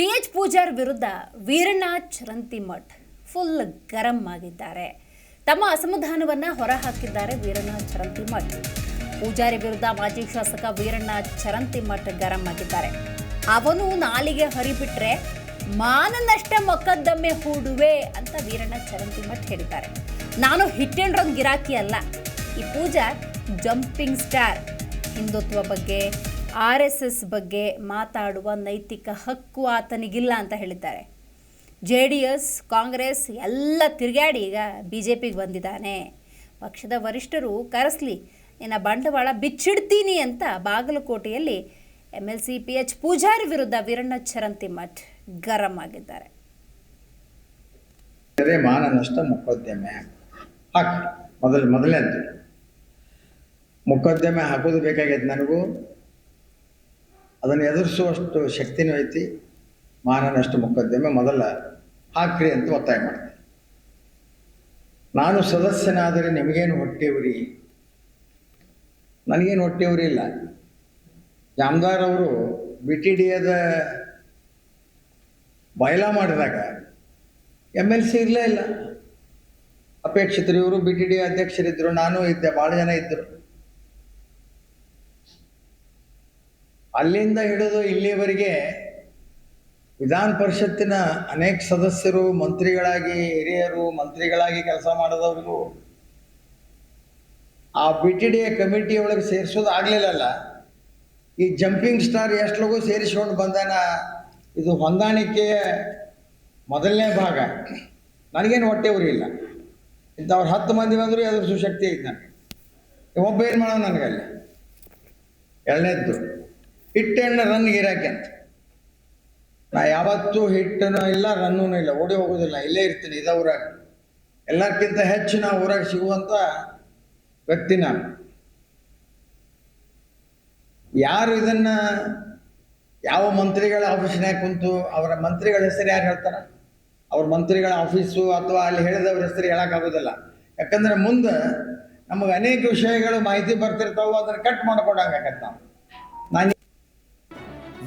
P H Pujar ವಿರುದ್ಧ Veeranna Charantimath full ಗರಂ ಆಗಿದ್ದಾರೆ. ತಮ್ಮ ಅಸಮಾಧಾನವನ್ನ ಹೊರಹಾಕಿದ್ದಾರೆ ವೀರಣ್ಣ ಚರಂತಿಮಠ್ ಪೂಜಾರಿ ವಿರುದ್ಧ ಮಾಜಿ ಶಾಸಕ ವೀರಣ್ಣ ಚರಂತಿಮಠ್ ಗರಂ ಆಗಿದ್ದಾರೆ. ಅವನು ನಾಲಿಗೆ ಹರಿಬಿಟ್ರೆ ಮಾನನಷ್ಟ ಮೊಕದ್ದಮ್ಮೆ ಹೂಡುವೆ ಅಂತ ವೀರಣ್ಣ ಚರಂತಿಮಠ್ ಹೇಳಿದ್ದಾರೆ. ನಾನು ಹಿಟ್ ಗಿರಾಕಿ ಅಲ್ಲ. ಈ ಪೂಜಾರ್ ಜಂಪಿಂಗ್ ಸ್ಟಾರ್. ಹಿಂದುತ್ವ ಬಗ್ಗೆ ಆರ್ ಎಸ್ ಎಸ್ ಬಗ್ಗೆ ಮಾತಾಡುವ ನೈತಿಕ ಹಕ್ಕು ಆತನಿಗಿಲ್ಲ ಅಂತ ಹೇಳಿದ್ದಾರೆ. ಜೆ ಡಿ ಎಸ್, ಕಾಂಗ್ರೆಸ್ ಎಲ್ಲ ತಿರುಗಾಡಿ ಈಗ ಬಿ ಜೆ ಪಿಗೆ ಬಂದಿದ್ದಾನೆ. ಪಕ್ಷದ ವರಿಷ್ಠರು, ಕರೆಸ್ಲಿ, ನಿನ್ನ ಬಂಡವಾಳ ಬಿಚ್ಚಿಡ್ತೀನಿ ಅಂತ ಬಾಗಲಕೋಟೆಯಲ್ಲಿ M L C, P H Poojari ವಿರುದ್ಧ ವೀರಣ್ಣ ಚರಂತಿ ಮಠ್ ಗರಂ ಆಗಿದ್ದಾರೆ. ಬೇರೆ ಮಾನ ನಷ್ಟ ಮೊಕದ್ದಮೆ ಹಾಕಿ. ಮೊದಲು ಮೊಕದ್ದಮೆ ಹಾಕೋದು ಬೇಕಾಗೈತೆ ನನಗೂ. ಅದನ್ನು ಎದುರಿಸುವಷ್ಟು ಶಕ್ತಿನೂ ಐತಿ ಮಾನನಷ್ಟು ಮೊಕದ್ದಮೆ ಮೊದಲ ಹಾಕ್ರಿ ಅಂತ ಒತ್ತಾಯ ಮಾಡ್ತೀನಿ. ನಾನು ಸದಸ್ಯನಾದರೆ ನಿಮಗೇನು ಹೊಟ್ಟೆವ್ರಿ ನನಗೇನು ಹೊಟ್ಟೆವ್ರಿ ಇಲ್ಲ. ಜಾಮದಾರ್ ಅವರು ಬಿ ಟಿ ಡಿ ಎದ ಬಯಲ ಮಾಡಿದಾಗ ಎಂ ಎಲ್ ಸಿ ಇರಲೇ ಇಲ್ಲ. ಅಪೇಕ್ಷಿತರು ಇವರು ಬಿ ಟಿ ಡಿ ಅಧ್ಯಕ್ಷರಿದ್ದರು, ನಾನು ಇದ್ದೆ, ಭಾಳ ಜನ ಇದ್ದರು. ಅಲ್ಲಿಂದ ಹಿಡಿದು ಇಲ್ಲಿವರೆಗೆ ವಿಧಾನ ಪರಿಷತ್ತಿನ ಅನೇಕ ಸದಸ್ಯರು, ಮಂತ್ರಿಗಳಾಗಿ, ಹಿರಿಯರು, ಮಂತ್ರಿಗಳಾಗಿ ಕೆಲಸ ಮಾಡಿದವರು ಆ ಬಿ ಟಿ ಡಿ ಕಮಿಟಿ ಒಳಗೆ ಸೇರಿಸೋದು ಆಗಲಿಲ್ಲಲ್ಲ. ಈ ಜಂಪಿಂಗ್ ಸ್ಟಾರ್ ಎಷ್ಟು ಲಗು ಸೇರಿಸ್ಕೊಂಡು ಬಂದಾನ, ಇದು ಹೊಂದಾಣಿಕೆಯ ಮೊದಲನೇ ಭಾಗ. ನನಗೇನು ಹೊಟ್ಟೆ ಇಲ್ಲ ಇಂಥವ್ರು ಹತ್ತು ಮಂದಿ ಬಂದರೂ ಅದ್ರ ಸುಶಕ್ತಿ ಐತೆ ನನಗೆ. ಒಬ್ಬ ಏನು ಮಾಡೋ ನನಗಲ್ಲಿ? ಎರಡನೇದ್ದು ಹಿಟ್ಟನ್ನು ರನ್ ಗಿರಾಕಿ ಅಂತ. ನಾ ಯಾವತ್ತೂ ಹಿಟ್ಟನೂ ಇಲ್ಲ ರನ್ನೂ ಇಲ್ಲ, ಓಡಿ ಹೋಗೋದಿಲ್ಲ, ಇಲ್ಲೇ ಇರ್ತೀನಿ, ಇದ ಊರಾಗ. ಎಲ್ಲರ್ಕಿಂತ ಹೆಚ್ಚು ನಾವು ಊರಾಗ ಸಿಗುವಂಥ ವ್ಯಕ್ತಿ ನಾನು. ಯಾರು ಇದನ್ನ, ಯಾವ ಮಂತ್ರಿಗಳ ಆಫೀಸ್ನಾಗ ಕುಂತು, ಅವರ ಮಂತ್ರಿಗಳ ಹೆಸರು ಯಾರು ಹೇಳ್ತಾರ? ಅವ್ರ ಮಂತ್ರಿಗಳ ಆಫೀಸು ಅಥವಾ ಅಲ್ಲಿ ಹೇಳಿದವ್ರ ಹೆಸರು ಹೇಳೋಕ್ಕಾಗೋದಿಲ್ಲ ಯಾಕಂದ್ರೆ ಮುಂದೆ ನಮಗೆ ಅನೇಕ ವಿಷಯಗಳು ಮಾಹಿತಿ ಬರ್ತಿರ್ತಾವೆ, ಅದನ್ನು ಕಟ್ ಮಾಡ್ಕೊಡಂಗಾಗತ್ತೆ ನಾವು.